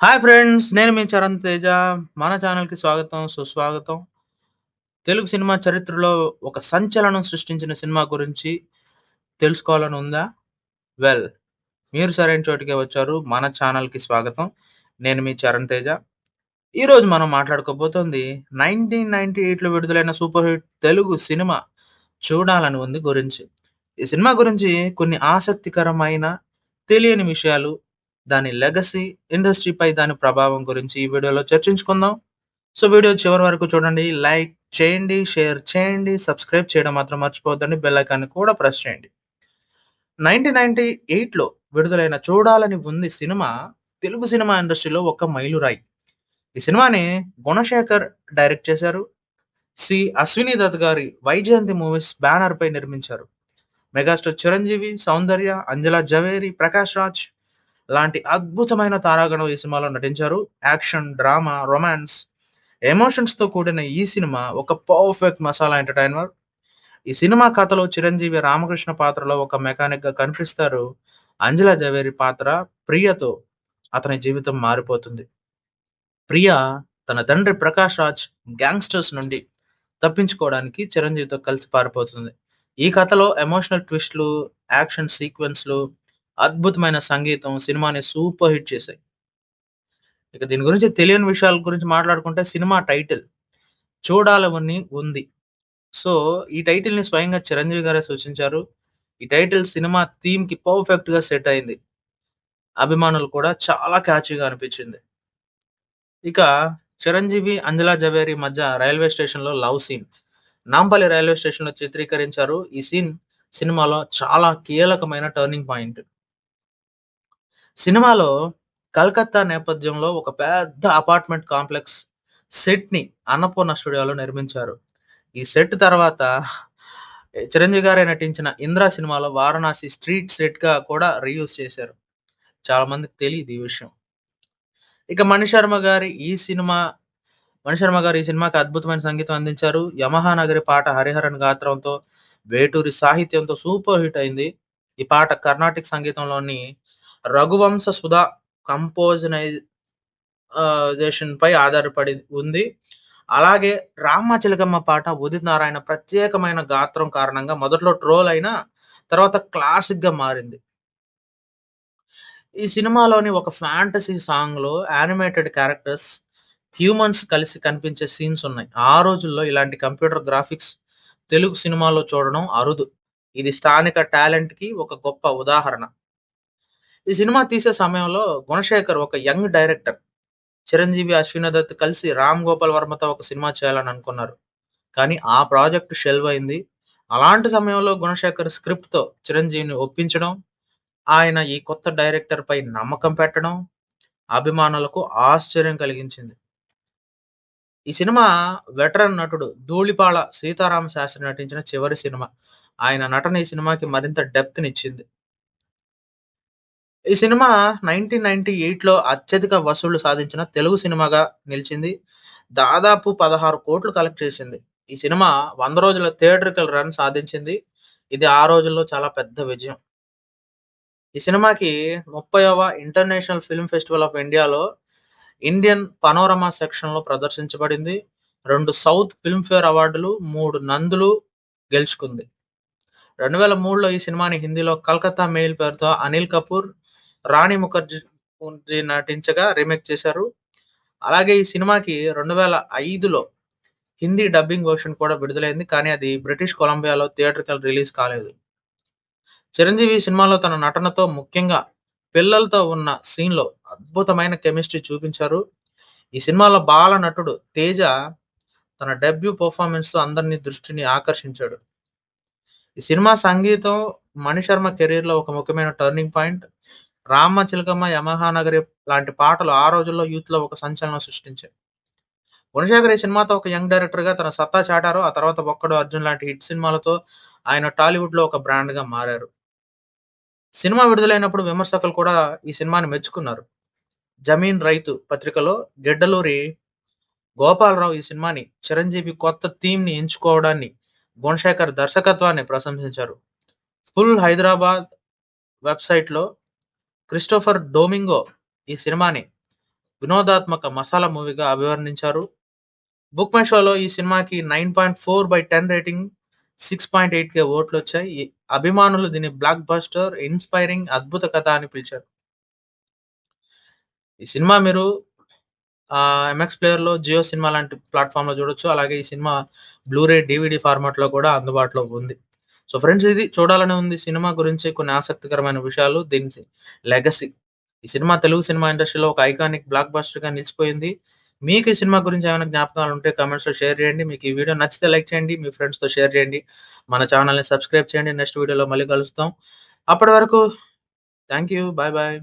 Hi friends! నేను మీ చరణ్ తేజ. మన ఛానల్‌కి స్వాగతం, సుస్వాగతం. తెలుగు సినిమా చరిత్రలో ఒక సంచలనం సృష్టించిన సినిమా గురించి తెలుసుకోవాలని ఉందా? వెల్ మీరు సరైన చోటికే వచ్చారు. మన ఛానల్‌కి స్వాగతం. నేను మీ చరణ్ తేజ. ఈరోజు మనం మాట్లాడుకోబోతోంది 1998లో విడుదలైన సూపర్ హిట్ తెలుగు సినిమా 'చూడాలని ఉంది' గురించి. ఈ సినిమా గురించి కొన్ని ఆసక్తికరమైన, తెలియని విషయాలు, దాని లెగసీ, ఇండస్ట్రీపై దాని ప్రభావం గురించి ఈ వీడియోలో చర్చించుకుందాం. సో వీడియో చివరి వరకు చూడండి. లైక్ చేయండి, షేర్ చేయండి, సబ్స్క్రైబ్ చేయడం మాత్రం మర్చిపోవద్దండి. బెలకాన్ని కూడా ప్రెస్ చేయండి. 1998లో విడుదలైన 'చూడాలని ఉంది' సినిమా తెలుగు సినిమా ఇండస్ట్రీలో ఒక మైలురాయి. ఈ సినిమాని గుణశేఖర్ డైరెక్ట్ చేశారు. సి. అశ్విని దత్ గారి వైజయంతి మూవీస్ బ్యానర్‌పై నిర్మించారు. మెగాస్టార్ చిరంజీవి, సౌందర్య, అంజలా జవేరి, ప్రకాష్ రాజ్ లాంటి అద్భుతమైన తారాగణం ఈ సినిమాలో నటించారు. యాక్షన్, డ్రామా, రొమాన్స్, ఎమోషన్స్‌తో కూడిన ఈ సినిమా ఒక పర్ఫెక్ట్ మసాలా ఎంటర్‌టైనర్. ఈ సినిమా కథలో చిరంజీవి రామకృష్ణ పాత్రలో ఒక మెకానిక్‌గా కనిపిస్తారు. అంజలా జవేరి పాత్ర ప్రియతో అతని జీవితం మారిపోతుంది. ప్రియ తన తండ్రి ప్రకాష్ రాజ్ గ్యాంగ్‌స్టర్స్ నుండి తప్పించుకోవడానికి చిరంజీవితో కలిసి పారిపోతుంది. ఈ కథలో ఎమోషనల్ ట్విస్ట్‌లు, యాక్షన్ సీక్వెన్స్‌లు, అద్భుతమైన సంగీతం సినిమాని సూపర్ హిట్ చేశాయి. ఇక దీని గురించి తెలియని విషయాల గురించి మాట్లాడుకుంటే సినిమా టైటిల్ 'చూడాలని ఉంది'. సో ఈ టైటిల్‌ని స్వయంగా చిరంజీవి గారే సూచించారు. ఈ టైటిల్ సినిమా థీమ్‌కి పర్ఫెక్ట్‌గా సెట్ అయింది. అభిమానులు కూడా చాలా క్యాచీగా అనిపించింది. ఇక చిరంజీవి, అంజలా జవేరి మధ్య రైల్వే స్టేషన్‌లో లవ్ సీన్. నాంపల్లి రైల్వే స్టేషన్‌లో చిత్రీకరించారు. ఈ సీన్ సినిమాలో చాలా కీలకమైన టర్నింగ్ పాయింట్. సినిమాలో కలకత్తా నేపథ్యంలో ఒక పెద్ద అపార్ట్మెంట్ కాంప్లెక్స్ సెట్‌ని అన్నపూర్ణ స్టూడియోలో నిర్మించారు. ఈ సెట్ తర్వాత చిరంజీవి గారే నటించిన 'ఇంద్ర' సినిమాలో వారణాసి స్ట్రీట్ సెట్‌గా కూడా రీయూజ్ చేశారు. చాలా మందికి ఈ విషయం. ఇక మణిశర్మ గారి ఈ సినిమా మణిశర్మ గారు ఈ సినిమాకి అద్భుతమైన సంగీతం అందించారు. యమహానగరి పాట హరిహరన్ గాత్రంతో, వేటూరి సాహిత్యంతో సూపర్ హిట్ అయింది. ఈ పాట కర్ణాటక సంగీతంలోని రఘువంశ సుధా కంపోజనైజేషన్ పై ఆధారపడి ఉంది. అలాగే రామచిలకమ్మ పాట ఉదిత్ నారాయణ ప్రత్యేకమైన గాత్రం కారణంగా మొదట్లో ట్రోల్ అయినా తర్వాత క్లాసిక్‌గా మారింది. ఈ సినిమాలోని ఒక ఫ్యాంటసీ సాంగ్‌లో యానిమేటెడ్ క్యారెక్టర్స్, హ్యూమన్స్ కలిసి కనిపించే సీన్స్ ఉన్నాయి. ఆ రోజుల్లో ఇలాంటి కంప్యూటర్ గ్రాఫిక్స్ తెలుగు సినిమాలో చూడడం అరుదు. ఇది స్థానిక టాలెంట్‌కి ఒక గొప్ప ఉదాహరణ. ఈ సినిమా తీసే సమయంలో గుణశేఖర్ ఒక యంగ్ డైరెక్టర్. చిరంజీవి, అశ్వినా దత్ కలిసి రామ్ గోపాల్ వర్మతో ఒక సినిమా చేయాలని అనుకున్నారు. కానీ ఆ ప్రాజెక్ట్ షెల్వ్ అయింది. అలాంటి సమయంలో గుణశేఖర్ స్క్రిప్ట్‌తో చిరంజీవిని ఒప్పించడం, ఆయన ఈ కొత్త డైరెక్టర్‌పై నమ్మకం పెట్టడం అభిమానులకు ఆశ్చర్యం కలిగించింది. ఈ సినిమా వెటరన్ నటుడు ధూళిపాళ సీతారామ శాస్త్రి నటించిన చివరి సినిమా. ఆయన నటన ఈ సినిమాకి మరింత డెప్త్‌నిచ్చింది. ఈ సినిమా 1998లో అత్యధిక వసూళ్ళు సాధించిన తెలుగు సినిమాగా నిలిచింది. దాదాపు పదహారు కోట్లు కలెక్ట్ చేసింది. ఈ సినిమా వంద రోజుల థియేటర్కల్ రన్ సాధించింది. ఇది ఆ రోజుల్లో చాలా పెద్ద విజయం. ఈ సినిమాకి 30వ ఇంటర్నేషనల్ ఫిల్మ్ ఫెస్టివల్ ఆఫ్ ఇండియాలో ఇండియన్ పనోరమా సెక్షన్‌లో ప్రదర్శించబడింది. రెండు సౌత్ ఫిల్మ్‌ఫేర్ అవార్డులు, మూడు నందులు గెలుచుకుంది. 2003లో ఈ సినిమాని హిందీలో 'కలకత్తా మెయిల్' పేరుతో అనిల్ కపూర్, రాణి ముఖర్జీ నటించగా రీమేక్ చేశారు. అలాగే ఈ సినిమాకి 2005లో హిందీ డబ్బింగ్ వర్షన్ కూడా విడుదలైంది. కానీ అది బ్రిటిష్ కొలంబియాలో థియేటర్కి రిలీజ్ కాలేదు. చిరంజీవి సినిమాలో తన నటనతో ముఖ్యంగా పిల్లలతో ఉన్న సీన్‌లో అద్భుతమైన కెమిస్ట్రీ చూపించారు. ఈ సినిమాలో బాల నటుడు తేజ తన డెబ్యూ పర్ఫార్మెన్స్తో అందరినీ దృష్టిని ఆకర్షించాడు. ఈ సినిమా సంగీతం మణిశర్మ కెరీర్‌లో ఒక ముఖ్యమైన టర్నింగ్ పాయింట్. 'రామ చిలకమ్మ', 'యమహా నగరి' లాంటి పాటలు ఆ రోజుల్లో యూత్‌లో ఒక సంచలనం సృష్టించాయి. గుణశేఖర్ ఈ సినిమాతో ఒక యంగ్ డైరెక్టర్‌గా తన సత్తా చాటారు. ఆ తర్వాత 'ఒక్కడు', 'అర్జున్' లాంటి హిట్ సినిమాలతో ఆయన టాలీవుడ్‌లో ఒక బ్రాండ్‌గా మారారు. సినిమా విడుదలైనప్పుడు విమర్శకులు కూడా ఈ సినిమాని మెచ్చుకున్నారు. 'జమీన్ రైతు' పత్రికలో గిడ్డలూరి గోపాలరావు ఈ సినిమాని చిరంజీవి కొత్త థీమ్‌ని ఎంచుకోవడాన్ని, గుణశేఖర్ దర్శకత్వాన్ని ప్రశంసించారు. ఫుల్ హైదరాబాద్ వెబ్‌సైట్‌లో క్రిస్టోఫర్ డోమింగో ఈ సినిమాని వినోదాత్మక మసాలా మూవీగా అభివర్ణించారు. బుక్ మై షోలో ఈ సినిమాకి 9.4/10 రేటింగ్, 6.8 కే ఓట్లొచ్చాయి. ఈ అభిమానులు దీన్ని బ్లాక్ బస్టర్, ఇన్‌స్పైరింగ్, అద్భుత కథ అని పిలిచారు. ఈ సినిమా మీరు ఎంఎక్స్ ప్లేయర్‌లో, జియో సినిమా లాంటి ప్లాట్ఫామ్లో చూడొచ్చు. అలాగే ఈ సినిమా బ్లూరే, డివిడి ఫార్మాట్‌లో కూడా అందుబాటులో ఉంది. సో ఫ్రెండ్స్ ఇది చూడాలని ఉంది సినిమా గురించి కొన్ని ఆసక్తికరమైన విషయాలు. దీని లెగసీ. ఈ సినిమా తెలుగు సినిమా ఇండస్ట్రీలో ఒక ఐకానిక్ బ్లాక్ బస్టర్‌గా నిలిచిపోయింది. మీకు ఈ సినిమా గురించి ఏమైనా జ్ఞాపకాలు ఉంటే కమెంట్స్లో షేర్ చేయండి. మీకు ఈ వీడియో నచ్చితే లైక్ చేయండి. మీ ఫ్రెండ్స్‌తో షేర్ చేయండి. మన ఛానల్ని సబ్స్క్రైబ్ చేయండి. నెక్స్ట్ వీడియోలో మళ్ళీ కలుస్తాం. అప్పటి వరకు థ్యాంక్ యూ. Bye bye.